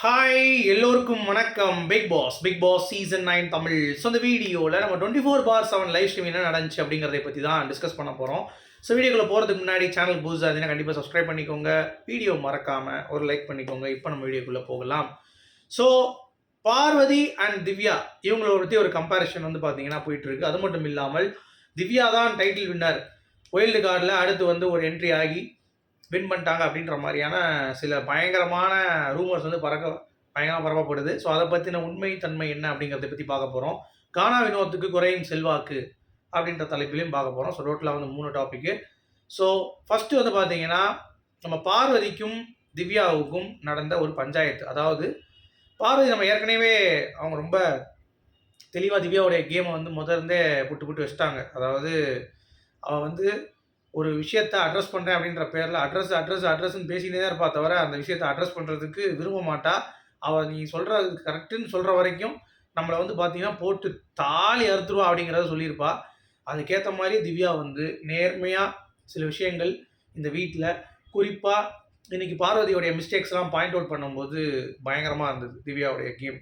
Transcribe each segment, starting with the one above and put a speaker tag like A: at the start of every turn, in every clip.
A: Hi எல்லோருக்கும் வணக்கம். Bigg Boss Bigg Boss season nine Tamil. So இந்த வீடியோவில் நம்ம twenty four bar seven live stream என்ன நடந்துச்சு அப்படிங்கிறத பற்றி தான் டிஸ்கஸ் பண்ண போகிறோம் ஸோ வீடியோக்குள்ள போகிறதுக்கு முன்னாடி சேனல் புதுசாக இருந்தீங்கன்னா கண்டிப்பாக சப்ஸ்கிரைப் பண்ணிக்கோங்க. வீடியோ மறக்காமல் ஒரு லைக் பண்ணிக்கோங்க. இப்போ நம்ம வீடியோக்குள்ளே போகலாம். ஸோ பார்வதி அண்ட் திவ்யா இவங்கள பற்றி ஒரு கம்பேரிஷன் வந்து பார்த்தீங்கன்னா போயிட்டு இருக்கு அது மட்டும் இல்லாமல் திவ்யா தான் டைட்டில் வின்னர் ஒயில்டு கார்டில் அடுத்து வந்து ஒரு என்ட்ரி ஆகி வின் பண்ணிட்டாங்க அப்படின்ற மாதிரியான சில பயங்கரமான ரூமர்ஸ் வந்து பறக்க பயங்கரமாக பரப்பப்படுது. ஸோ அதை பற்றின உண்மை தன்மை என்ன அப்படிங்கிறத பற்றி பார்க்க போகிறோம் கானா வினோத்துக்கு குறையும் செல்வாக்கு அப்படின்ற தலைப்பிலையும் பார்க்க போகிறோம் ஸோ டோட்டலாக வந்து மூணு டாப்பிக்கு ஸோ ஃபஸ்ட்டு வந்து பார்த்தீங்கன்னா நம்ம பார்வதிக்கும் திவ்யாவுக்கும் நடந்த ஒரு பஞ்சாயத்து. அதாவது பார்வதி நம்ம ஏற்கனவே அவங்க ரொம்ப தெளிவாக திவ்யாவுடைய கேமை வந்து முதல்ந்தே புட்டு புட்டு வச்சுட்டாங்க. அதாவது அவள் வந்து ஒரு விஷயத்த அட்ரஸ் பண்ணுறேன் அப்படின்ற பேரில் அட்ரஸ் அட்ரஸ் அட்ரஸ்ன்னு பேசினே தான் இருப்பா தவிர அந்த விஷயத்த அட்ரஸ் பண்ணுறதுக்கு விரும்ப மாட்டா. அவள் நீ சொல்கிறது கரெக்டுன்னு சொல்கிற வரைக்கும் நம்மளை வந்து பார்த்தீங்கன்னா போட்டு தாலி அறுத்துருவா அப்படிங்கிறத சொல்லியிருப்பா. அதுக்கேற்ற மாதிரி திவ்யா வந்து நேர்மையாக சில விஷயங்கள் இந்த வீட்டில் குறிப்பாக இன்றைக்கி பார்வதியோடைய மிஸ்டேக்ஸ்லாம் பாயிண்ட் அவுட் பண்ணும்போது பயங்கரமாக இருந்தது திவ்யாவுடைய கேம்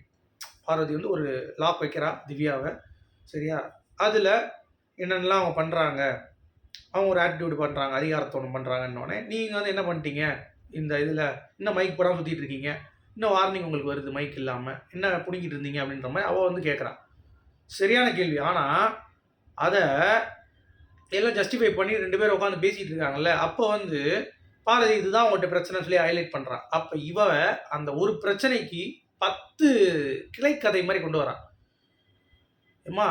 A: பார்வதி வந்து ஒரு லாக் வைக்கிறா திவ்யாவை. சரியா? அதில் என்னென்னலாம் அவங்க பண்ணுறாங்க அவங்க ஒரு ஆட்டிடியூட் பண்ணுறாங்க அதிகாரத்தோடு பண்ணுறாங்கன்னொடனே நீங்கள் வந்து என்ன பண்ணிட்டீங்க? இந்த இதில் இன்னும் மைக் போடாமல் சுற்றிட்டு இருக்கீங்க. இன்னும் வார்னிங் உங்களுக்கு வருது மைக் இல்லாமல் என்ன பிடிக்கிட்டு இருந்தீங்க அப்படின்ற மாதிரி அவள் வந்து கேட்குறான் சரியான கேள்வி. ஆனால் அதை எல்லாம் ஜஸ்டிஃபை பண்ணி ரெண்டு பேரும் உட்காந்து பேசிகிட்டு இருக்காங்கல்ல அப்போ வந்து பாரதி இதுதான் உங்கள்கிட்ட பிரச்சனை சொல்லி ஹைலைட் பண்ணுறான் அப்போ இவ அந்த ஒரு பிரச்சனைக்கு பத்து கிளைக்கதை மாதிரி கொண்டு வரான் ஏம்மா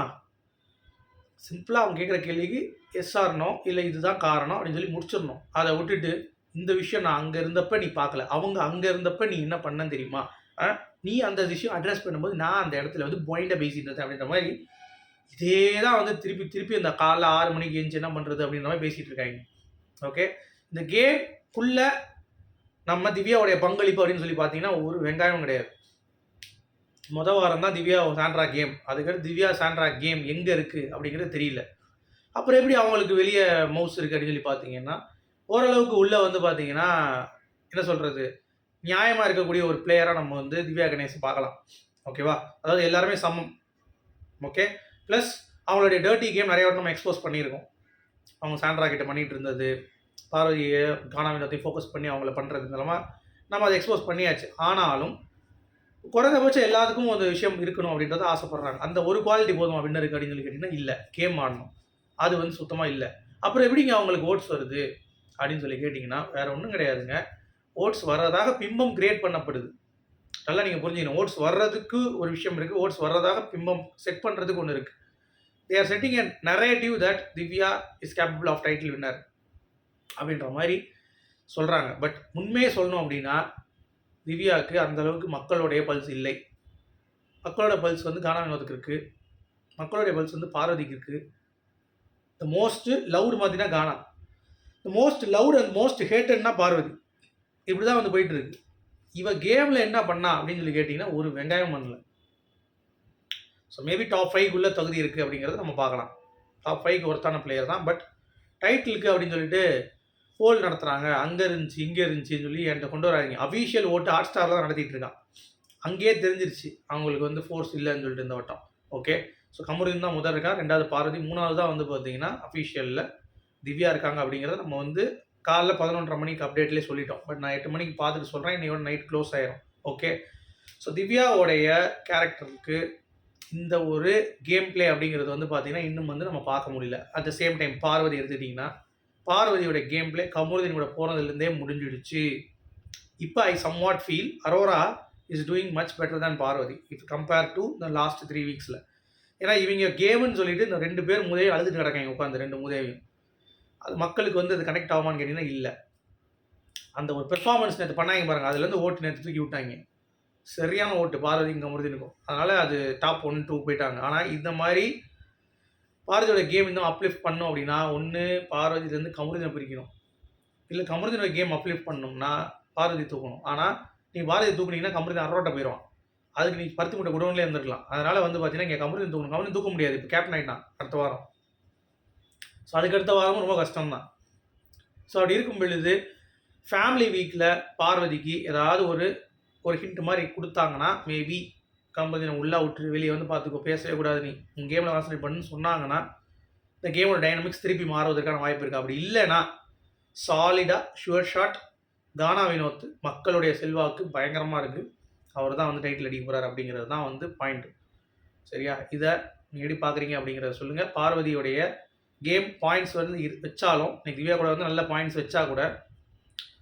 A: சிம்பிளாக அவங்க கேட்குற கேள்விக்கு எஸ் ஆர்னோ இல்லை இதுதான் காரணம் அப்படின்னு சொல்லி முடிச்சிடணும். அதை விட்டுட்டு இந்த விஷயம் நான் அங்கே இருந்தப்ப நீ பார்க்கல. அவங்க அங்கே இருந்தப்ப நீ என்ன பண்ண தெரியுமா? நீ அந்த விஷயம் அட்ரஸ் பண்ணும்போது நான் அந்த இடத்துல வந்து பாயிண்டை பேசிட்டு இருந்தேன் அப்படின்ற மாதிரி இதே தான் வந்து திருப்பி திருப்பி இந்த காலைல ஆறு மணிக்கு எழுந்து என்ன பண்ணுறது அப்படின்ற மாதிரி பேசிகிட்டு இருக்காங்க. ஓகே? இந்த கேம்குள்ள நம்ம திவ்யாவுடைய பங்களிப்பு அப்படின்னு சொல்லி பார்த்தீங்கன்னா ஒரு வெங்காயம் கிடையாது. மொதல் வாரம் தான் திவ்யா சாண்ட்ரா கேம் அதுக்கடுத்து திவ்யா சாண்ட்ரா கேம் எங்கே இருக்குது அப்படிங்கிறது தெரியல. அப்புறம் எப்படி அவங்களுக்கு வெளியே மவுஸ் இருக்குது அப்படின்னு சொல்லி பார்த்தீங்கன்னா ஓரளவுக்கு உள்ளே வந்து பார்த்தீங்கன்னா என்ன சொல்கிறது நியாயமாக இருக்கக்கூடிய ஒரு பிளேயராக நம்ம வந்து திவ்யா கணேசன் பார்க்கலாம். ஓகேவா அதாவது எல்லாருமே சமம். ஓகே ப்ளஸ் அவங்களுடைய டர்ட்டி கேம் நிறைய வாட்டி நம்ம எக்ஸ்போஸ் பண்ணியிருக்கோம். அவங்க சாண்ட்ரா கிட்ட பண்ணிகிட்டு இருந்தது. பார்வதியை கானாவினத்தையும் ஃபோக்கஸ் பண்ணி அவங்கள பண்ணுறது மூலமாக நம்ம அதை எக்ஸ்போஸ் பண்ணியாச்சு. ஆனாலும் குறைந்தபட்சம் எல்லாத்துக்கும் ஒரு விஷயம் இருக்கணும் அப்படின்றத ஆசைப்பட்றாங்க. அந்த ஒரு குவாலிட்டி போதுமா வின்னருக்கு அப்படின்னு சொல்லி கேட்டிங்கன்னா இல்லை. கேம் ஆடணும். அது வந்து சுத்தமாக இல்லை. அப்புறம் எப்படிங்க அவங்களுக்கு ஓட்ஸ் வருது? அப்படின்னு சொல்லி கேட்டிங்கன்னா வேற ஒன்றும் கிடையாதுங்க. ஓட்ஸ் வர்றதாக பிம்பம் கிரியேட் பண்ணப்படுது. நல்லா நீங்கள் புரிஞ்சுக்கணும். ஓட்ஸ் வர்றதுக்கு ஒரு விஷயம் இருக்குது ஓட்ஸ் வர்றதாக பிம்பம் செட் பண்ணுறதுக்கு ஒன்று இருக்குது they are setting a narrative that Divya is capable of title winner அப்படின்ற மாதிரி சொல்கிறாங்க பட் உண்மையே சொல்லணும் அப்படின்னா திவ்யாவுக்கு அந்தளவுக்கு மக்களுடைய பல்ஸ் இல்லை. மக்களோட பல்ஸ் வந்து கானா இருக்குது மக்களுடைய பல்ஸ் வந்து பார்வதிக்கு இருக்குது த மோஸ்ட் லவ்டு பார்த்தீங்கன்னா Gana. The most loved and most ஹேட்டட்னா Parvathi. இப்படி தான் வந்து போயிட்டு இருக்கு. இவ கேமில் என்ன பண்ணா அப்படின்னு சொல்லி கேட்டிங்கன்னா ஒரு வெங்காயம் பண்ணல. ஸோ மேபி டாப் ஃபைவ்க்குள்ளே தகுதி இருக்குது அப்படிங்கிறத நம்ம பார்க்கலாம். டாப் ஃபைவ்க்கு ஒருத்தான பிளேயர் தான். பட் டைட்டிலுக்கு அப்படின்னு சொல்லிட்டு போல் நடத்துகிறாங்க அங்கே இருந்துச்சு இங்கே இருந்துச்சுன்னு சொல்லி என்கிட்ட கொண்டு வராங்க அஃபீஷியல் ஓட்டு ஹாட் ஸ்டாரில் தான் நடத்திட்டு இருக்கான். அங்கேயே தெரிஞ்சிருச்சு. அவங்களுக்கு வந்து ஃபோர்ஸ் இல்லைன்னு சொல்லிட்டு இந்த வட்டம். ஓகே ஸோ கமருதீன் தான் முதல் இருக்கா ரெண்டாவது பார்வதி. மூணாவது தான் வந்து பார்த்தீங்கன்னா அஃபீஷியலில் திவ்யா இருக்காங்க அப்படிங்கிறத நம்ம வந்து காலைல பதினொன்றரை மணிக்கு அப்டேட்லேயே சொல்லிட்டோம். பட் நான் எட்டு மணிக்கு பார்த்துட்டு சொல்கிறேன் இன்னையோட நைட் க்ளோஸ் ஆயிரும். ஓகே ஸோ திவ்யாவோடைய கேரக்டருக்கு இந்த ஒரு கேம் ப்ளே அப்படிங்கிறது வந்து பார்த்தீங்கன்னா இன்னும் வந்து நம்ம பார்க்க முடியல. At the same time Parvathi எடுத்துட்டிங்கன்னா பார்வதியோட கேம் ப்ளே கமருதீன் கூட போனதுலேருந்தே முடிஞ்சிடுச்சு. இப்போ I somewhat feel Aurora is doing much better தான் Parvathi if compare to the last three வீக்ஸில் ஏன்னா இவங்க கேம்னு சொல்லிட்டு இந்த ரெண்டு பேர் முதவே அழுதுட்டு கிடக்காங்க உட்காந்து ரெண்டு முதலையும் அது மக்களுக்கு வந்து அது கனெக்ட் ஆகுமான்னு கேட்டிங்கன்னா இல்லை. அந்த ஒரு பெர்ஃபார்மன்ஸ் நேற்று பண்ணாங்க பாருங்கள் அதுலேருந்து ஓட்டு நேற்று தூக்கி விட்டாங்க. சரியான ஓட்டு பார்வதி கமருதீனுக்கும். அதனால் அது டாப் ஒன் டூ போயிட்டாங்க. ஆனால் இந்த மாதிரி பார்வதியோட கேம் இன்னும் அப்லிஃப்ட் பண்ணோம் அப்படின்னா ஒன்று பார்வதியிலேருந்து கமருதீனை பிரிக்கணும். இல்லை கமருதீனோட கேம் அப்லிஃப்ட் பண்ணோம்னா பார்வதி தூக்கணும். ஆனால் நீ பாரதி தூக்குனீங்கன்னா கமருதீன் அரோட்டை போயிடுவான் அதுக்கு நீ பருத்தி மூட்டை குடோன்லேயே இருந்திருக்கலாம். அதனால் வந்து பார்த்தீங்கன்னா இங்கே கமருதீன் தூக்கணும். கமருதீன் தூக்க முடியாது. இப்போ கேப்டன் ஆகிட்டான் அடுத்த வாரம். ஸோ அதுக்கு அடுத்த வாரமும் ரொம்ப கஷ்டம் தான் ஸோ அப்படி இருக்கும் பொழுது ஃபேமிலி வீக்கில் பார்வதிக்கு ஏதாவது ஒரு ஒரு ஹிண்ட் மாதிரி கொடுத்தாங்கன்னா மேபி கம்பெனி உள்ளே விட்டு வெளியே வந்து பார்த்துக்கோ பேசவே கூடாது நீ. உங்கள் கேமில் கான்சன்ட்ரேட் பண்ணுன்னு சொன்னாங்கன்னா இந்த கேமோட டைனமிக்ஸ் திருப்பி மாறுவதற்கான வாய்ப்பு இருக்குது அப்படி இல்லைன்னா சாலிடாக ஷுவர் ஷாட் தானா வினோத் மக்களுடைய செல்வாக்கு பயங்கரமாக இருக்குது அவர் தான் வந்து டைட்டில் அடிக்க போகிறார் அப்படிங்கிறது தான் வந்து பாயிண்ட் சரியா? இதை நீங்கள் எப்படி பார்க்குறீங்க அப்படிங்கிறத சொல்லுங்கள் பார்வதியுடைய கேம் பாயிண்ட்ஸ் வந்து இரு- வச்சாலும் இன்னைக்கு திவ்யா கூட வந்து நல்ல பாயிண்ட்ஸ் வச்சா கூட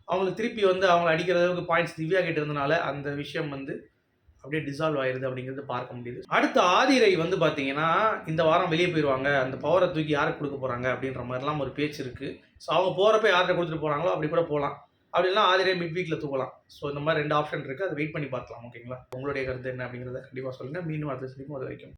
A: அவங்களுக்கு திருப்பி வந்து அவங்களை அடிக்கிற அளவுக்கு பாயிண்ட்ஸ் திவ்யா கிட்ட இருந்தனால அந்த விஷயம் வந்து அப்படியே டிசால்வ் ஆயிருது அப்படிங்கிறது பார்க்க முடியுது. அடுத்த ஆதிரை வந்து பார்த்தீங்கன்னா இந்த வாரம் வெளியே போயிடுவாங்க அந்த பவரை தூக்கி யாருக்கு கொடுக்க போகிறாங்க அப்படின்ற மாதிரிலாம் ஒரு பேச்சு இருக்குது ஸோ அவங்க போகிறப்ப யார்கிட்ட கொடுத்துட்டு போகிறாங்களோ அப்படி கூட போகலாம் அப்படி ஆதிரை மிட் வீக்கில் தூக்கலாம். ஸோ இந்த மாதிரி ரெண்டு ஆப்ஷன் இருக்குது அதை வெயிட் பண்ணி பார்க்கலாம். ஓகேங்களா? உங்களுடைய கருத்து என்ன அப்படிங்கிறத கண்டிப்பாக சொல்லுங்கள் மீண்டும் அடுத்த சந்திக்கும் அது வரைக்கும்